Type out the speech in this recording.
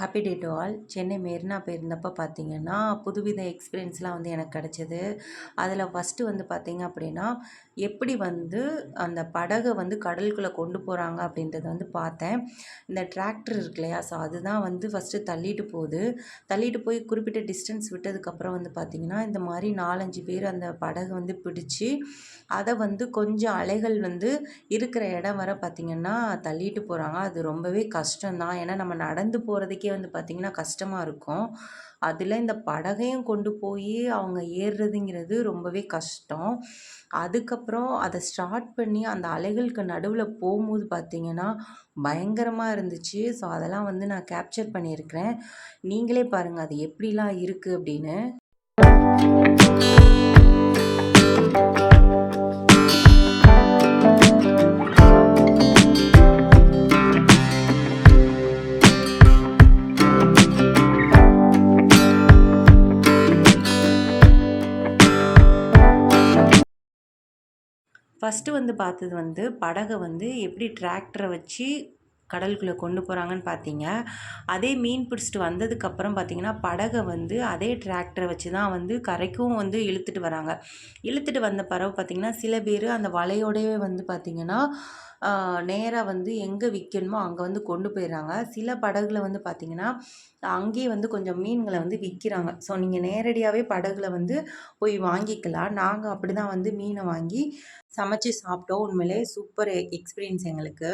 Happy day to all Chennai Marina போயிருந்தப்போ பார்த்தீங்கன்னா புதுவித எக்ஸ்பீரியன்ஸ்லாம் வந்து எனக்கு கிடச்சிது. அதில் ஃபஸ்ட்டு வந்து பார்த்தீங்க அப்படின்னா எப்படி வந்து அந்த படகை வந்து கடலுக்குள்ளே கொண்டு போகிறாங்க அப்படின்றத வந்து பார்த்தேன். இந்த டிராக்டர் இருக்கு இல்லையா? ஸோ அதுதான் வந்து ஃபஸ்ட்டு தள்ளிட்டு போகுது. தள்ளிட்டு போய் குறிப்பிட்ட டிஸ்டன்ஸ் விட்டதுக்கப்புறம் வந்து பார்த்திங்கன்னா இந்த மாதிரி நாலஞ்சு பேர் அந்த படகை வந்து பிடிச்சி அதை வந்து கொஞ்சம் அலைகள் வந்து இருக்கிற இடம் வர பார்த்திங்கன்னா தள்ளிட்டு போகிறாங்க அது ரொம்பவே கஷ்டம்தான். ஏன்னா நம்ம நடந்து போகிறதுக்கே வந்து பார்த்திங்கன்னா கஷ்டமாக இருக்கும். அதில் இந்த படகையும் கொண்டு போய் அவங்க ஏறுறதுங்கிறது ரொம்பவே கஷ்டம். அதுக்கப்புறம் அதை ஸ்டார்ட் பண்ணி அந்த அலைகளுக்கு நடுவில் போகும்போது பார்த்திங்கன்னா பயங்கரமாக இருந்துச்சு. ஸோ அதெல்லாம் வந்து நான் கேப்சர் பண்ணியிருக்கிறேன். நீங்களே பாருங்கள் அது எப்படிலாம் இருக்குது அப்படின்னு. ஃபஸ்ட்டு வந்து பார்த்தது வந்து படகை வந்து எப்படி டிராக்டரை வச்சு கடலுக்குள்ளே கொண்டு போகிறாங்கன்னு பார்த்தீங்க அதே மீன் பிடிச்சிட்டு வந்ததுக்கப்புறம் பார்த்தீங்கன்னா படகை வந்து அதே டிராக்டரை வச்சு தான் வந்து கரைக்கும் வந்து இழுத்துட்டு வராங்க. இழுத்துட்டு வந்த பறவை பார்த்திங்கன்னா சில பேர் அந்த வலையோடவே வந்து பார்த்திங்கன்னா நேராக வந்து எங்கே விற்கணுமோ அங்கே வந்து கொண்டு போயிடுறாங்க. சில படகுல வந்து பார்த்திங்கன்னா அங்கேயே வந்து கொஞ்சம் மீன்களை வந்து விற்கிறாங்க ஸோ நீங்கள் நேரடியாகவே படகுல வந்து போய் வாங்கிக்கலாம். நாங்கள் அப்படி தான் வந்து மீனை வாங்கி சமைச்சு சாப்பிட்டோம். உண்மையிலே சூப்பர் எக்ஸ்பீரியன்ஸ் எங்களுக்கு.